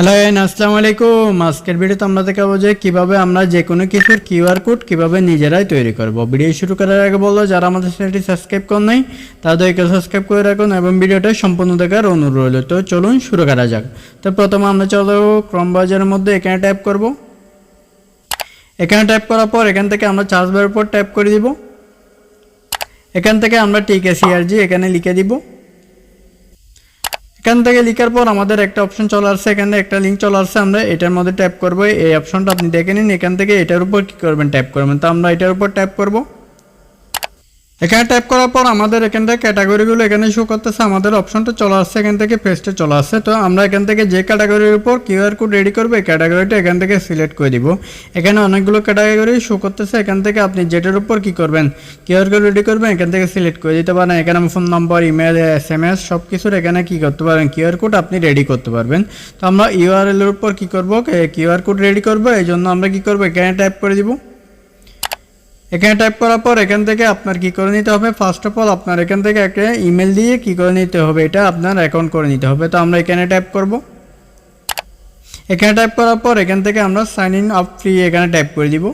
Hello N আসসালামু আলাইকুম। আজকের ভিডিওতে আমরা দেখাবো যে কীভাবে আমরা যে কোনো কিছুর কিউআর কোড কীভাবে নিজেরাই তৈরি করব। ভিডিও শুরু করার আগে বলল যারা আমাদের চ্যানেলটি সাবস্ক্রাইব করেন নাই, তাদেরকে সাবস্ক্রাইব করে রাখুন এবং ভিডিওটা সম্পূর্ণ দেখার অনুরোধ রইল। তো চলুন শুরু করা যাক। তো প্রথমে আমরা চলো ক্রম বাজারের মধ্যে, এখানে ট্যাপ করব। এখানে ট্যাপ করার পর এখান থেকে আমরা চার্জ বারের উপর ট্যাপ করে দিব। এখান থেকে আমরা টিকে সিআরজি এখানে লিখে দিব। এখান থেকে লিখার পর আমাদের একটা অপশন চলে আসছে, এখানে একটা লিঙ্ক চলে আসছে, আমরা এটার মধ্যে ট্যাপ করব। এই অপশনটা আপনি দেখে নিন, এখান থেকে এটার উপর কি করবেন ট্যাপ করবেন। তো আমরা এটার উপর ট্যাপ করব। এখানে ট্যাপ করার পর আমাদের এখান থেকে ক্যাটাগরিগুলো এখানে শো করতেছে, আমাদের অপশনটা চলে আসছে, এখান থেকে পেজটা চলে আসছে। তো আমরা এখান থেকে যে ক্যাটাগরির উপর কিউআর কোড রেডি করব, এই ক্যাটাগরিটা এখান থেকে সিলেক্ট করে দিব। এখানে অনেকগুলো ক্যাটাগরি শো করতেছে, এখান থেকে আপনি যেটার উপর কি করবেন কিউআর কোড রেডি করবেন, এখান থেকে সিলেক্ট করে দিতে পারেন। এখানে phone number email S M S সব কিছুর এখানে কি করতে পারেন কিউআর কোড আপনি রেডি করতে পারবেন। তো আমরা ইউআরএল এর উপর কি করব কিউআর কোড রেডি করব, এই জন্য আমরা কি করব, এখানে টাইপ করে দিব। এখানে টাইপ করার পর এখান থেকে আপনার কি করে নিতে হবে? ফার্স্ট অফ অল আপনার এখান থেকে একটা ইমেল দিয়ে কি করে নিতে হবে? এটা আপনার অ্যাকাউন্ট করে নিতে হবে। তো আমরা এখানে টাইপ করব। এখানে টাইপ করার পর এখান থেকে আমরা সাইন ইন আপ ফ্রি এখানে টাইপ করে দিব।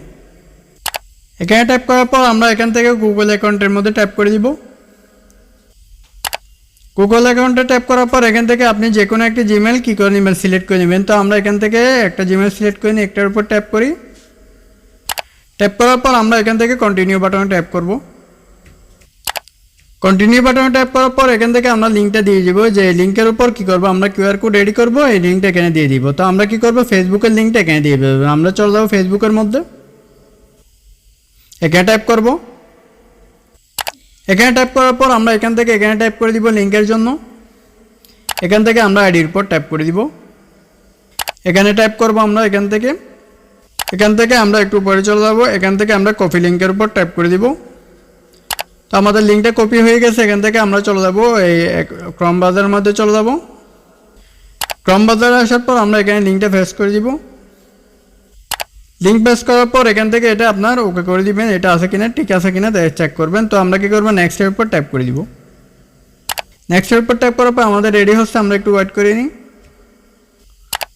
এখানে টাইপ করার পর আমরা এখান থেকে গুগল অ্যাকাউন্টের মধ্যে টাইপ করে দিব। গুগল অ্যাকাউন্টে ট্যাপ করার পর এখান থেকে আপনি যে কোনো একটা জিমেল কী করে নেবেন? সিলেক্ট করে নেবেন। তো আমরা এখান থেকে একটা জিমেল সিলেক্ট করে নিই একটার উপর ট্যাপ করি। ট্যাপ করার পর আমরা এখান থেকে কন্টিনিউ বাটনে ট্যাপ করব। কন্টিনিউ বাটনে ট্যাপ করার পর এখান থেকে আমরা লিঙ্কটা দিয়ে দিব যে লিঙ্কের উপর কি করব, আমরা কিউআর কোড রেডি করব, এই লিঙ্কটা এখানে দিয়ে দিব। তো আমরা কি করব ফেসবুকের লিঙ্কটা এখানে দিয়ে দেবো। আমরা চলে যাব ফেসবুকের মধ্যে। এখানে টাইপ করব। এখানে টাইপ করার পর আমরা এখান থেকে এখানে টাইপ করে দিব লিঙ্কের জন্য। এখান থেকে আমরা আইডির উপর টাইপ করে দিব। এখানে টাইপ করব আমরা এখান থেকে। এখান থেকে আমরা একটু উপরে চলে যাব। এখান থেকে আমরা কপি লিঙ্কের উপর টাইপ করে দিব। তো আমাদের লিঙ্কটা কপি হয়ে গেছে। এখান থেকে আমরা চলে যাব। এই ক্রম বাজারের মধ্যে চলে যাব। ক্রম বাজারে আসার পর আমরা এখানে লিঙ্কটা ফেস করে দিব। লিঙ্ক পেস করার পর এখান থেকে এটা আপনার ওকে করে দিবেন। এটা আছে কিনা, ঠিক আছে কিনা চেক করবেন। তো আমরা কি করব? নেক্সট এর উপর টাইপ করে দিব। নেক্সট এর উপর টাইপ করার পর আমাদের রেডি হচ্ছে। আমরা একটু ওয়েট করে নিই।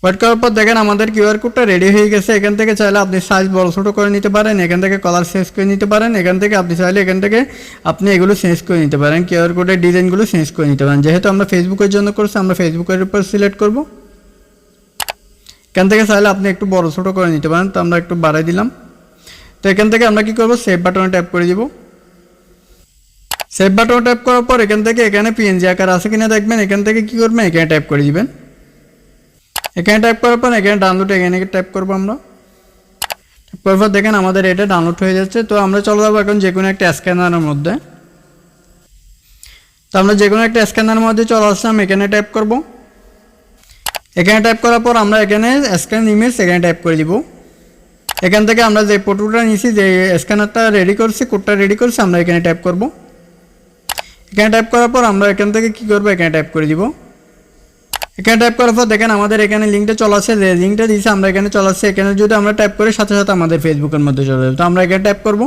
ওয়েট করার পর দেখেন আমাদের কিউআর কোডটা রেডি হয়ে গেছে। এখান থেকে চাইলে আপনি সাইজ বড় ছোটো করে নিতে পারেন, এখান থেকে কালার চেঞ্জ করে নিতে পারেন, এখান থেকে আপনি চাইলে এখান থেকে আপনি এগুলো চেঞ্জ করে নিতে পারেন। কিউআর কোডের ডিজাইনগুলো চেঞ্জ করে নিতে পারেন। যেহেতু আমরা ফেসবুকের জন্য করছি, আমরা ফেসবুকের উপর সিলেক্ট করব। এখান থেকে চাইলে আপনি একটু বড় ছোটো করে নিতে পারেন, তো আমরা একটু বাড়াই দিলাম। তো এখান থেকে আমরা কি করব? সেভ বাটনে ট্যাপ করে দিব। সেভ বাটনে ট্যাপ করার পর এখান থেকে এখানে পিএনজি আকার আছে কিনা দেখবেন, এখান থেকে কি করবেন? এখানে ট্যাপ করে দিবেন। এখানে টাইপ করার পর, এখানে ডাউনলোড এখানে টাইপ করব আমরা। করার পর দেখেন আমাদের এটা ডাউনলোড হয়ে যাচ্ছে। তো আমরা চলে যাব এখন যে কোনো একটা স্ক্যানারের মধ্যে। তো আমরা যে কোনো একটা স্ক্যানারের মধ্যে চলে আসলাম, এখানে টাইপ করব। এখানে টাইপ করার পর আমরা এখানে স্ক্যান ইমেজ এখানে টাইপ করে দিব। এখান থেকে আমরা যে ফটোটা নিয়েছি, যে স্ক্যানারটা রেডি করছি কোডটা রেডি করছি, আমরা এখানে টাইপ করব। এখানে টাইপ করার পর আমরা এখান থেকে কি করব? এখানে টাইপ করে দিব। এখানে টাইপ করার পর দেখেন আমাদের এখানে লিঙ্কটা চলে যে লিঙ্কটা দিয়েছে, আমরা এখানে চলে আসছে। এখানে যদি আমরা টাইপ করি, সাথে সাথে আমাদের ফেসবুকের মধ্যে চলে যাবে। তো আমরা এখানে টাইপ করব।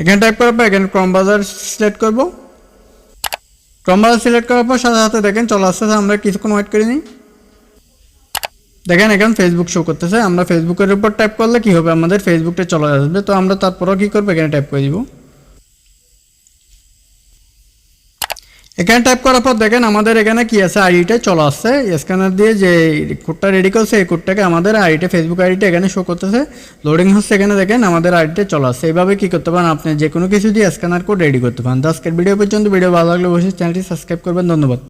এখানে টাইপ করার পর এখানে ক্রম বাজার সিলেক্ট করব। ক্রম বাজার সিলেক্ট করার পর সাথে সাথে দেখেন চলে আসছে আমরা কিছুক্ষণ ওয়েট করে নিই দেখেন এখন ফেসবুক শো করতেছে। আমরা ফেসবুকের উপর টাইপ করলে কি হবে? আমাদের ফেসবুকটা চলে আসবে। তো আমরা তারপরেও কী করব? এখানে টাইপ করে দিব। এখানে টাইপ করার পর দেখেন আমাদের এখানে কি আছে? আইডিটা চলে আসছে। স্ক্যানার দিয়ে যে কোডটা রেডি করছে, এই কোডটাকে আমাদের আইডিটা ফেসবুক আইডিটা এখানে শো করতেছে। লোডিং হচ্ছে এখানে দেখেন, আমাদের আইডিটা চলে আসছে। এইভাবে কী করতে পারেন আপনি? যে কোনো কিছু দিয়ে স্ক্যানার কোড রেডি করতে পারেন। তো আজকের ভিডিও পর্যন্ত ভিডিও ভালো লাগলে অবশ্যই চ্যানেলটি সাবস্ক্রাইব করবেন। ধন্যবাদ।